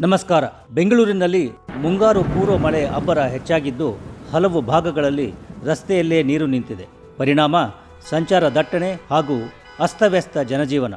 ನಮಸ್ಕಾರ. ಬೆಂಗಳೂರಿನಲ್ಲಿ ಮುಂಗಾರು ಪೂರ್ವ ಮಳೆ ಅಬ್ಬರ ಹೆಚ್ಚಾಗಿದ್ದು, ಹಲವು ಭಾಗಗಳಲ್ಲಿ ರಸ್ತೆಯಲ್ಲೇ ನೀರು ನಿಂತಿದೆ. ಪರಿಣಾಮ ಸಂಚಾರ ದಟ್ಟಣೆ ಹಾಗೂ ಅಸ್ತವ್ಯಸ್ತ ಜನಜೀವನ.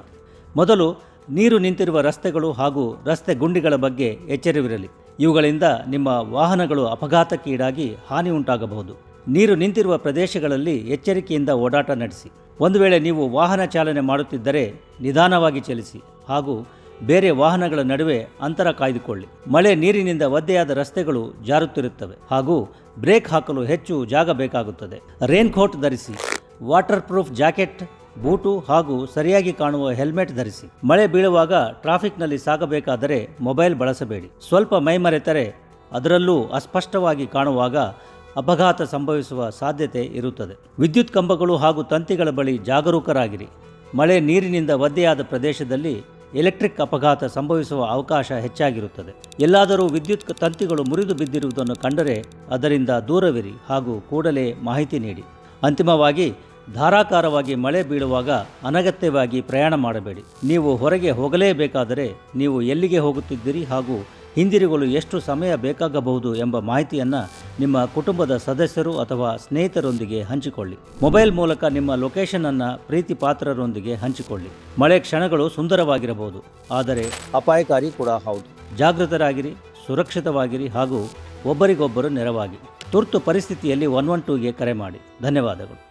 ಮೊದಲು ನೀರು ನಿಂತಿರುವ ರಸ್ತೆಗಳು ಹಾಗೂ ರಸ್ತೆ ಗುಂಡಿಗಳ ಬಗ್ಗೆ ಎಚ್ಚರಿವಿರಲಿ. ಇವುಗಳಿಂದ ನಿಮ್ಮ ವಾಹನಗಳು ಅಪಘಾತಕ್ಕೀಡಾಗಿ ಹಾನಿ ಉಂಟಾಗಬಹುದು. ನೀರು ನಿಂತಿರುವ ಪ್ರದೇಶಗಳಲ್ಲಿ ಎಚ್ಚರಿಕೆಯಿಂದ ಓಡಾಟ ನಡೆಸಿ. ಒಂದು ವೇಳೆ ನೀವು ವಾಹನ ಚಾಲನೆ ಮಾಡುತ್ತಿದ್ದರೆ ನಿಧಾನವಾಗಿ ಚಲಿಸಿ ಹಾಗೂ ಬೇರೆ ವಾಹನಗಳ ನಡುವೆ ಅಂತರ ಕಾಯ್ದುಕೊಳ್ಳಿ. ಮಳೆ ನೀರಿನಿಂದ ಒದ್ದೆಯಾದ ರಸ್ತೆಗಳು ಜಾರುತ್ತಿರುತ್ತವೆ ಹಾಗೂ ಬ್ರೇಕ್ ಹಾಕಲು ಹೆಚ್ಚು ಜಾಗ ಬೇಕಾಗುತ್ತದೆ. ರೇನ್ಕೋಟ್ ಧರಿಸಿ ವಾಟರ್ ಪ್ರೂಫ್ ಜಾಕೆಟ್ ಬೂಟು ಹಾಗೂ ಸರಿಯಾಗಿ ಕಾಣುವ ಹೆಲ್ಮೆಟ್ ಧರಿಸಿ. ಮಳೆ ಬೀಳುವಾಗ ಟ್ರಾಫಿಕ್ನಲ್ಲಿ ಸಾಗಬೇಕಾದರೆ ಮೊಬೈಲ್ ಬಳಸಬೇಡಿ. ಸ್ವಲ್ಪ ಮೈಮರೆತರೆ ಅದರಲ್ಲೂ ಅಸ್ಪಷ್ಟವಾಗಿ ಕಾಣುವಾಗ ಅಪಘಾತ ಸಂಭವಿಸುವ ಸಾಧ್ಯತೆ ಇರುತ್ತದೆ. ವಿದ್ಯುತ್ ಕಂಬಗಳು ಹಾಗೂ ತಂತಿಗಳ ಬಳಿ ಜಾಗರೂಕರಾಗಿರಿ. ಮಳೆ ನೀರಿನಿಂದ ಒದ್ದೆಯಾದ ಪ್ರದೇಶದಲ್ಲಿ ಎಲೆಕ್ಟ್ರಿಕ್ ಅಪಘಾತ ಸಂಭವಿಸುವ ಅವಕಾಶ ಹೆಚ್ಚಾಗಿರುತ್ತದೆ. ಎಲ್ಲಾದರೂ ವಿದ್ಯುತ್ ತಂತಿಗಳು ಮುರಿದು ಬಿದ್ದಿರುವುದನ್ನು ಕಂಡರೆ ಅದರಿಂದ ದೂರವಿರಿ ಹಾಗೂ ಕೂಡಲೇ ಮಾಹಿತಿ ನೀಡಿ. ಅಂತಿಮವಾಗಿ, ಧಾರಾಕಾರವಾಗಿ ಮಳೆ ಬೀಳುವಾಗ ಅನಗತ್ಯವಾಗಿ ಪ್ರಯಾಣ ಮಾಡಬೇಡಿ. ನೀವು ಹೊರಗೆ ಹೋಗಲೇಬೇಕಾದರೆ ನೀವು ಎಲ್ಲಿಗೆ ಹೋಗುತ್ತಿದ್ದೀರಿ ಹಾಗೂ ಹಿಂದಿರುಗಲು ಎಷ್ಟು ಸಮಯ ಬೇಕಾಗಬಹುದು ಎಂಬ ಮಾಹಿತಿಯನ್ನು ನಿಮ್ಮ ಕುಟುಂಬದ ಸದಸ್ಯರು ಅಥವಾ ಸ್ನೇಹಿತರೊಂದಿಗೆ ಹಂಚಿಕೊಳ್ಳಿ. ಮೊಬೈಲ್ ಮೂಲಕ ನಿಮ್ಮ ಲೊಕೇಶನ್ ಅನ್ನು ಪ್ರೀತಿ ಪಾತ್ರರೊಂದಿಗೆ ಹಂಚಿಕೊಳ್ಳಿ. ಮಳೆ ಕ್ಷಣಗಳು ಸುಂದರವಾಗಿರಬಹುದು, ಆದರೆ ಅಪಾಯಕಾರಿ ಕೂಡ ಹೌದು. ಜಾಗೃತರಾಗಿರಿ, ಸುರಕ್ಷಿತವಾಗಿರಿ ಹಾಗೂ ಒಬ್ಬರಿಗೊಬ್ಬರು ನೆರವಾಗಿ. ತುರ್ತು ಪರಿಸ್ಥಿತಿಯಲ್ಲಿ ಒನ್ ಒನ್ ಟೂಗೆ ಕರೆ ಮಾಡಿ. ಧನ್ಯವಾದಗಳು.